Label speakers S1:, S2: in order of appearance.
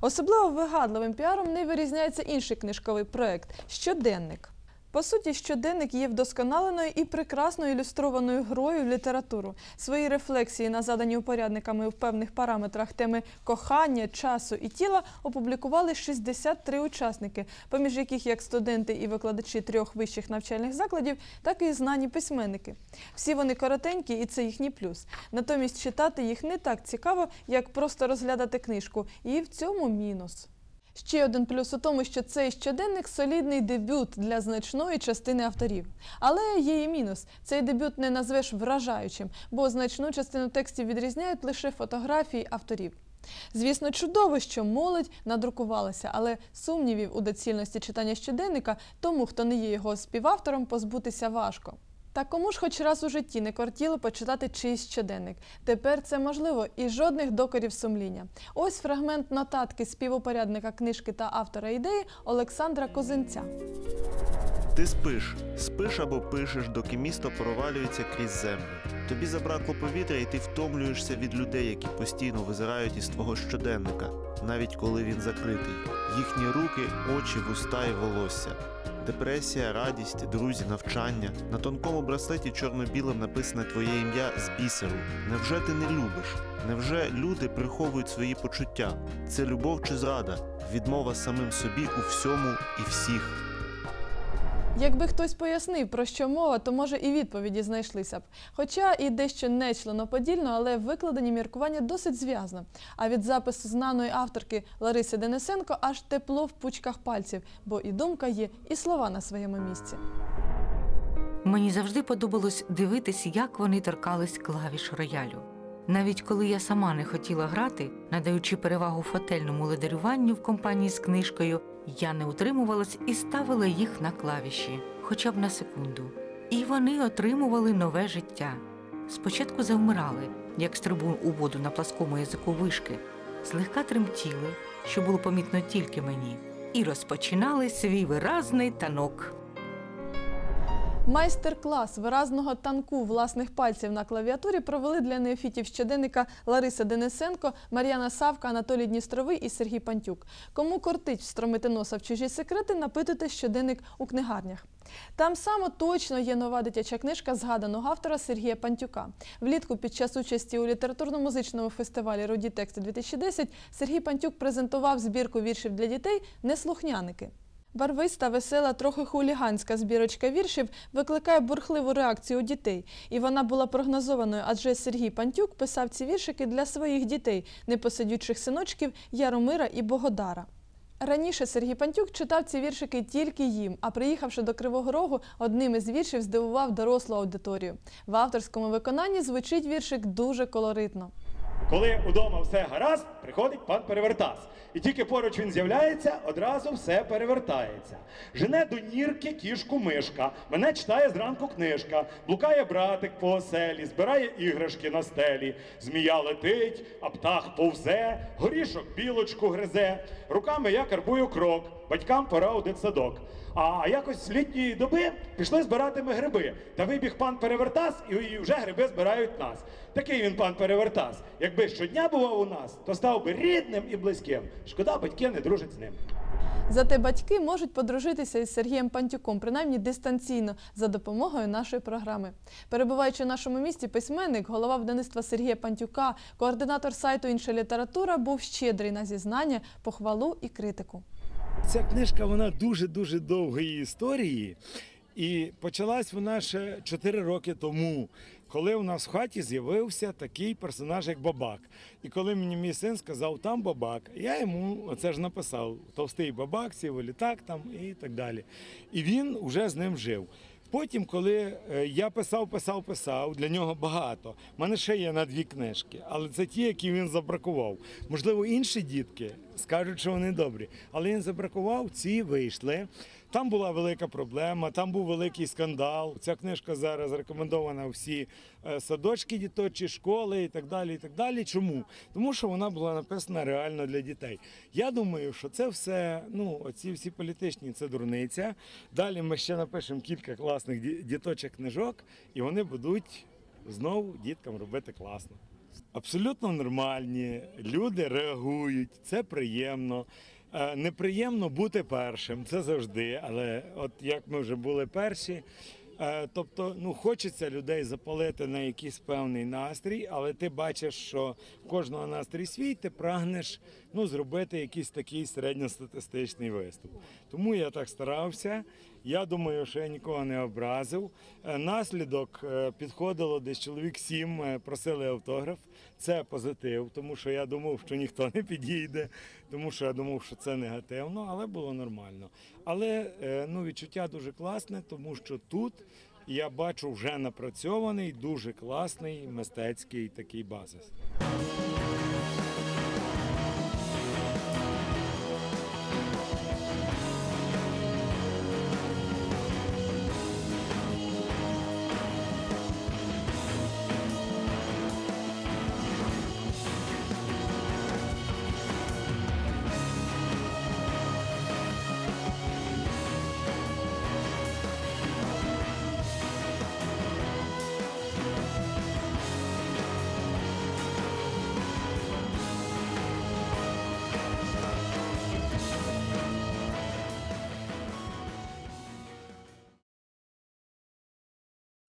S1: Особливо вигадливим піаром не вирізняється інший книжковий проект щоденник. По суті, щоденник є вдосконаленою і прекрасно ілюстрованою грою в літературу. Свої рефлексії на задані упорядниками в певних параметрах теми кохання, часу і тіла опублікували 63 учасники, поміж яких як студенти і викладачі трьох вищих навчальних закладів, так і знані письменники. Всі вони коротенькі, і це їхній плюс. Натомість читати їх не так цікаво, як просто розглядати книжку, і в цьому мінус. Ще один плюс у тому, що цей щоденник солідний дебют для значної частини авторів. Але є і мінус. Цей дебют не назвеш вражаючим, бо значну частину текстів відрізняють лише фотографії авторів. Звісно, чудово, що молодь надрукувалася, але сумнівів у доцільності читання щоденника тому, хто не є його співавтором, позбутися важко. Та кому ж хоч раз у житті не кортіло почитати чийсь щоденник. Тепер це можливо і жодних докорів сумління. Ось фрагмент нотатки співупорядника книжки та автора ідеї Олександра Козинця.
S2: Ти спиш, спиш або пишеш, доки місто провалюється крізь землю. Тобі забракло повітря, і ти втомлюєшся від людей, які постійно визирають із твого щоденника, навіть коли він закритий. Їхні руки, очі, вуста і волосся. Депресія, радість, друзі, навчання. На тонкому браслеті чорно-білим написане твоє ім'я з бісеру. Невже ти не любиш? Невже люди приховують свої почуття? Це любов чи зрада? Відмова самим собі у всьому і всіх.
S1: Якби хтось пояснив, про що мова, то може і відповіді знайшлися б. Хоча і дещо не членоподільно, але викладені міркування досить зв'язно. А від запису знаної авторки Лариси Денисенко аж тепло в пучках пальців, бо і думка є, і слова на своєму місці.
S3: Мені завжди подобалось дивитись, як вони торкались клавіш роялю. Навіть коли я сама не хотіла грати, надаючи перевагу фотельному ледарюванню в компанії з книжкою, я не утримувалась і ставила їх на клавіші, хоча б на секунду. І вони отримували нове життя. Спочатку завмирали, як стрибун у воду на пласкому язику вишки, злегка тремтіли, що було помітно тільки мені, і розпочинали свій виразний танок.
S1: Майстер-клас виразного танку власних пальців на клавіатурі провели для неофітів щоденника Лариса Денисенко, Мар'яна Савка, Анатолій Дністровий і Сергій Пантюк. Кому кортить встромити носа в чужі секрети, напитуйте щоденник у книгарнях. Там само точно є нова дитяча книжка згаданого автора Сергія Пантюка. Влітку під час участі у літературно-музичному фестивалі Руді тексти 2010 Сергій Пантюк презентував збірку віршів для дітей Неслухняники. Барвиста, весела, трохи хуліганська збірочка віршів викликає бурхливу реакцію у дітей. І вона була прогнозованою, адже Сергій Пантюк писав ці віршики для своїх дітей, непосидючих синочків Яромира і Богодара. Раніше Сергій Пантюк читав ці віршики тільки їм, а приїхавши до Кривого Рогу, одним із віршів здивував дорослу аудиторію. В авторському виконанні звучить віршик дуже колоритно.
S4: Коли удома все гаразд, приходить пан Перевертас. І тільки поруч він з'являється, одразу все перевертається. Жене до нірки кішку мишка, мене читає зранку книжка, блукає братик по оселі, збирає іграшки на стелі. Змія летить, а птах повзе, горішок білочку гризе. Руками я карбую крок, батькам пора у дитсадок. А якось з літньої доби пішли збирати ми гриби. Та вибіг пан Перевертас, і, вже гриби збирають нас. Такий він пан Перевертас. Якби щодня бував у нас, то став би рідним і близьким. Шкода, батьки не дружать з ним.
S1: Зате батьки можуть подружитися із Сергієм Пантюком, принаймні дистанційно, за допомогою нашої програми. Перебуваючи в нашому місті, письменник, голова видавництва Сергія Пантюка, координатор сайту Інша література, був щедрий на зізнання, похвалу і критику.
S5: Ця книжка вона дуже дуже довгої історії, і почалась вона ще 4 роки тому, коли у нас в хаті з'явився такий персонаж, як Бабак. І коли мені мій син сказав, там Бабак, я йому оце ж написав: товстий бабак, сів літак там і так далі. І він вже з ним жив. Потім, коли е, я писав, писав, писав, для нього багато. У мене ще є на дві книжки, але це ті, які він забракував. Можливо, інші дітки скажуть, що вони добрі, але він забракував, ці вийшли. Там була велика проблема, там був великий скандал. Ця книжка зараз рекомендована всі е, садочки, діточі, школи і так далі. І так далі. Чому? Тому що вона була написана реально для дітей. Я думаю, що це все, ну, оці всі політичні це дурниця. Далі ми ще напишемо кілька класних ді- діточих книжок, і вони будуть знову діткам робити класно. Абсолютно нормальні, люди реагують, це приємно. Е, Неприємно бути першим, це завжди. Але от як ми вже були перші, е, тобто ну, хочеться людей запалити на якийсь певний настрій, але ти бачиш, що в кожного настрій свій, ти прагнеш ну, зробити якийсь такий середньостатистичний виступ. Тому я так старався. Я думаю, що я нікого не образив. Е, Наслідок е, підходило десь чоловік сім, е, просили автограф. Це позитив, тому що я думав, що ніхто не підійде, тому що я думав, що це негативно, але було нормально. Але ну, відчуття дуже класне, тому що тут я бачу вже напрацьований, дуже класний мистецький такий базис.